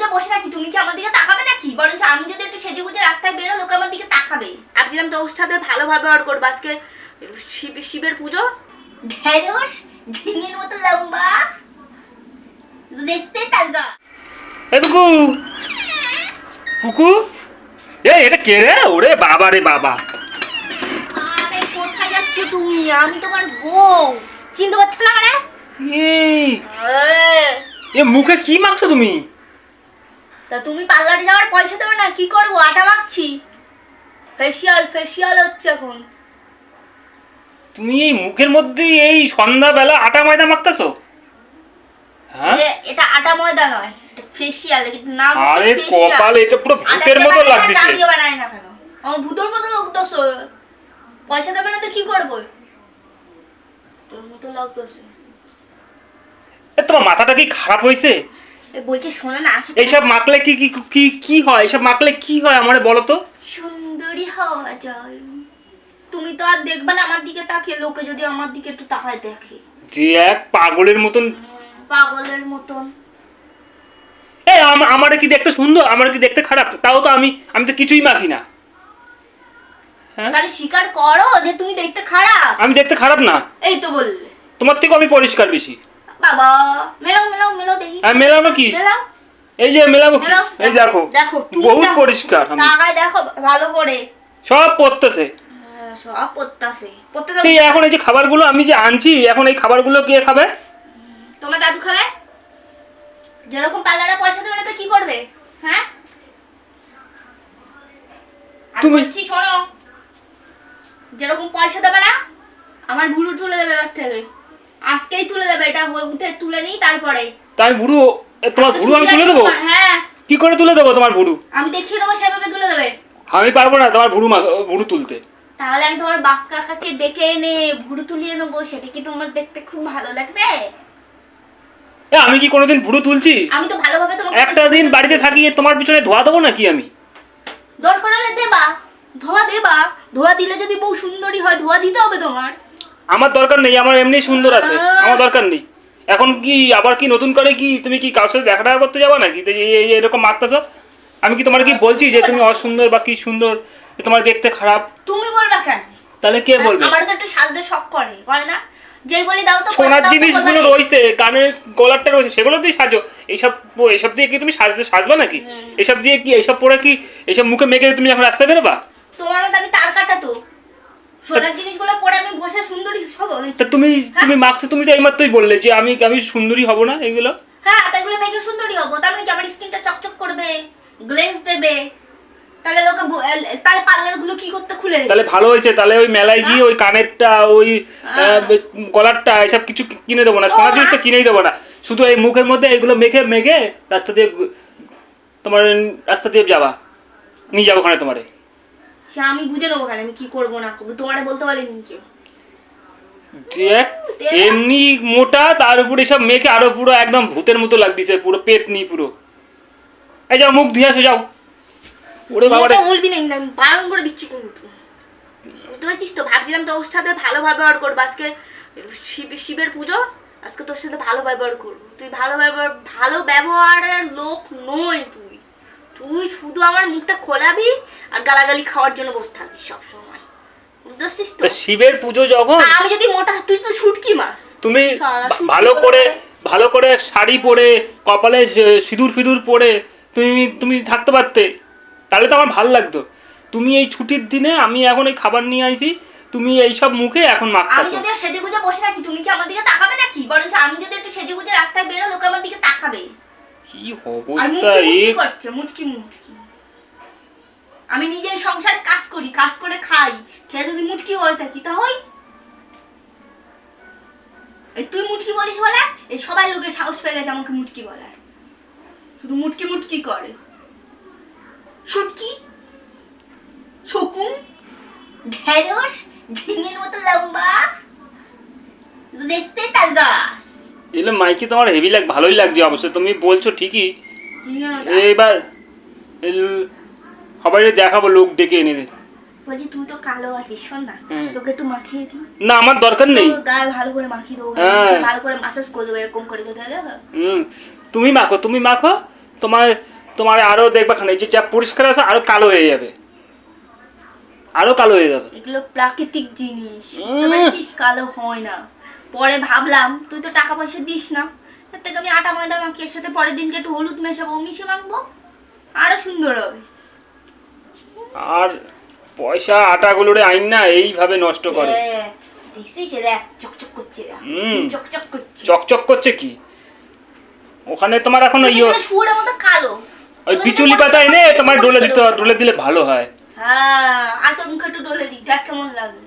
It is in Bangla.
গুজে বসে থাকি তুমি কি আমার দিকে তাকাবে নাকি? বরঞ্চ আমি যদি একটু সেজে গুজে রাস্তায় বেরো লোকে আমার দিকে তাকাবে। ভাবছিলাম তোর সাথে ভালোভাবে অর্ড করব আজকে শিব- শিবের পুজো। ঢেঁড়স ঝিঙের মতো লম্বা। দেখতে তাগা এ পুকু পুকু এ এটা কে রে? ওরে বাবা রে বাবা। আরে কোথায় যাচ্ছ তুমি? আমি তোমার বউ। চিনতে পারছ না মানে? এই। এ মুখে কি মাখছো তুমি? তা তুমি পার্লারে যাওয়ার পয়সা দেবে না? কি করব? আটা মাখছি। ফেসিয়াল ফেসিয়াল হচ্ছে এখন। তুমি এই মুখের মধ্যে এই সন্ধ্যাবেলা আটা ময়দা মাখতেছো? হ্যাঁ? এটা আটা ময়দা নয় এটা ফেসিয়াল নাম আরে কপাল এটা পুরো ভূতের মতো বানায় লাগতেছে চা দিয়ে না কেন? আমার ভূতের মতো লাগতেছে। পয়সা দেবে না তো কি করব? তোর মতো লাগতেছে। এ, তোমার মাথাটা কি খারাপ হয়েছে? এ বলছে শোনে না আসে এইসব মাখলে কি কি কি কি হয়? এসব মাখলে কি হয় আমারে বলো তো? সুন্দরী হওয়া যায়। তুমি তো আর দেখবে না আমার দিকে তাকিয়ে লোকে যদি আমার দিকে একটু তাকায় দেখে। যে এক পাগলের মতন। পাগলের মতন। এ আমার কি দেখতে সুন্দর? আমার কি দেখতে খারাপ? তাও তো আমি আমি তো কিছুই মাখি না। হ্যাঁ? তাহলে স্বীকার করো যে তুমি দেখতে খারাপ। আমি দেখতে খারাপ না। এই তো বললে। তোমার থেকে আমি পরিষ্কার বেশি। বাবা মেলাও মেলাও মেলাও দেখি। হ্যাঁ কি? মেলাও। এই যে মেলাবো কি? এই দেখো। দেখো বহুত পরিষ্কার আমি। দেখো ভালো করে। সব পড়তেছে। হ্যাঁ, সব পড়তাছে। পড়তে এই এখন এই যে খাবারগুলো আমি যে আনছি এখন এই খাবারগুলো কে খাবে? তোমার দাদু খাবে? যেরকম পার্লারে পয়সা দেবে না তো কি করবে? হ্যাঁ? তুমি- বলছি শোনো। যেরকম পয়সা দেবে না আমার ভুরু তুলে দেবে এবার থেকে আজকেই তুলে দেবে এটা উঠে তুলে নিই তারপরে। তা আমি ভুরু তোমার ভুরু আমি তুলে দেবো হ্যাঁ। কি করে তুলে দেবো তোমার ভুরু? আমি দেখিয়ে দেবো সেভাবে তুলে দেবে। আমি পারব না তোমার ভুরু মা- ভুরু তুলতে। তাহলে আমি তোমার বাপ কাকাকে ডেকে এনে ভুরু তুলিয়ে নেব সেটা কি তোমার দেখতে খুব ভালো লাগবে? এ আমি কি কোনোদিন ভুরু তুলছি? আমি তো ভালোভাবে তোমাকে একটা দিন বাড়িতে থাকি তোমার পিছনে ধোয়া দেবো নাকি আমি? দরকার হলে দেবা ধোয়া দেবা। ধোয়া দিলে যদি বউ সুন্দরী হয় ধোয়া দিতে হবে তোমার। আমার দরকার নেই আমার এমনি সুন্দর আছে আমার দরকার নেই। এখন কি আবার কি নতুন করে কি তুমি কি কারোর সাথে দেখা টাকা করতে যাব নাকি? এরকম মারতেছ? আমি কি তোমার কি বলছি যে তুমি অসুন্দর বা কি সুন্দর তোমার দেখতে খারাপ? তুমি বলবা কেন? তাহলে কে বলবে? আমার তো একটু সাজতে শখ করে করে না? যেই বলি দাও তো সোনার জিনিসগুলো? রয়েছে কানের গলারটা রয়েছে সেগুলো দিয়ে সাজো। এইসব এইসব দিয়ে কি তুমি সাজতে সাজবা নাকি। এসব দিয়ে কি এইসব পরে কি এইসব মুখে মেখে তুমি যখন রাস্তায় বেরোবা? তোমার মতো আমি তার কাটা তো। সোনার জিনিসগুলো পরে আমি বসে সুন্দরী হব? তা তুমি তুমি মাখছো তুমি তো এইমাত্রই বললে যে আমি আমি সুন্দরী হব না এগুলো? হ্যাঁ তাইগুলো মেয়েকে সুন্দরী হব। তার মানে কি আমার স্কিনটা চকচক করবে গ্লেজ দেবে। তাহলে লোকে তাহলে পার্লারগুলো কি করতে খুলে তাহলে ভালো হয়েছে। তাহলে ওই মেলায় গিয়ে ওই কানেরটা ওই আহ, গলারটা এসব কিছু কিনে দেবো না। সোনার ও, জিনিস তো কিনেই দেবো না। শুধু এই মুখের মধ্যে এগুলো মেখে মেখে রাস্তা দিয়ে তোমার রাস্তা দিয়ে যাবা। নিয়ে যাব ওখানে তোমারে। সে আমি বুঝে নেব কেন আমি কি করব না করব? তোমারে বলতে পারিনি কেউ। দেখ। এমনি মোটা তার উপরে সব মেখে আরও পুরো একদম ভূতের মতো লাগতেছে পুরো পুরো। এই যাও মুখ ধুয়ে আসো যাও। ওরে বাবা এটা বলবি না আমি বারণ করে দিচ্ছি কিন্তু। বুঝতে পারছিস তো? ভাবছিলাম তোর সাথে ভালো ব্যবহার করব। আজকে শিব শিবের পুজো আজকে তোর সাথে ভালো ব্যবহার করব। তুই ভালো ব্যবহার ভালো ব্যবহারের লোক নই তুই। তুই শুধু আমার মুখটা খোলাবি আর গালাগালি খাওয়ার জন্য বসে থাকিস সব সময় বুঝতে পারছিস তো? শিবের পুজো যখন? আমি যদি মোটা তুই তো শুটকি মাছ। তুমি ভালো করে ভালো করে শাড়ি পরে কপালে সিঁদুর ফিঁদুর পরে তুমি তুমি থাকতে পারতে। তাহলে তো আমার ভালো লাগতো। তুমি এই ছুটির দিনে আমি এখন এই খাবার নিয়ে আইছি তুমি এই সব মুখে এখন আমি যদি সেজে গুজে বসে থাকি তুমি কি আমার দিকে তাকাবে নাকি? বরঞ্চ আমি যদি একটু সেজে গুজে রাস্তায় বেরো লোকে আমার দিকে তাকাবে। কি অবস্থা এ করছে মুটকি মুটকি আমি নিজেই সংসারে কাজ করি কাজ করে খাই। খেয়ে যদি মুটকি হয়ে থাকি তা হই। এই তুই মুটকি বলিস বলে এই সবাই লোকের সাহস পেয়ে গেছে আমাকে মুটকি বলার। শুধু মুটকি মুটকি করে। শুটকি শকুন? ঢেঁড়স? ঝিঙের মতো লম্বা? দেখতে তার গাছ এগুলো মাইকে তোমার হেভি লাগ ভালোই লাগছে অবশ্য তুমি বলছো ঠিকই। ঝিঙে এইবার এল- সবাই দেখাবো লোক ডেকে এনে দে। বলছি তুই তো কালো আছিস শোন না। তোকে একটু মাখিয়ে দিই। না আমার দরকার নেই। গায়ে ভালো করে মাখিয়ে দেবো। হ্যাঁ। ভালো করে মাসাজ করে দেবো এরকম করে দেবো হুম। তুমি মাখো তুমি মাখো তোমার তোমার আরও দেখবা খানে যে যা পরিষ্কার আছে আরও কালো হয়ে যাবে। আরও কালো হয়ে যাবে। এগুলো প্রাকৃতিক জিনিস। কালো হয় না। পরে ভাবলাম তুই তো টাকা পয়সা দিস না। তার থেকে আমি আটা ময়দা মাখিয়ে এর সাথে পরের দিনকে একটু হলুদ মেশাবো মিশে মাখবো। আরও সুন্দর হবে। আর পয়সা আটাগুলোরে আইন না এইভাবে নষ্ট করে। দেখছিস দেখ চকচক করছে চকচক করছে? চকচক করছে কি? ওখানে তোমার এখন তুই ওই শুয়োরের মতো কালো। ওই তোকে বিচুলি পাতা এনে তোমার ডলে দিতে পরিষ্কার ডলে দিলে ভালো হয়। হ্যাঁ আর তোর মুখে একটু ডলে দিই দেখ কেমন লাগে।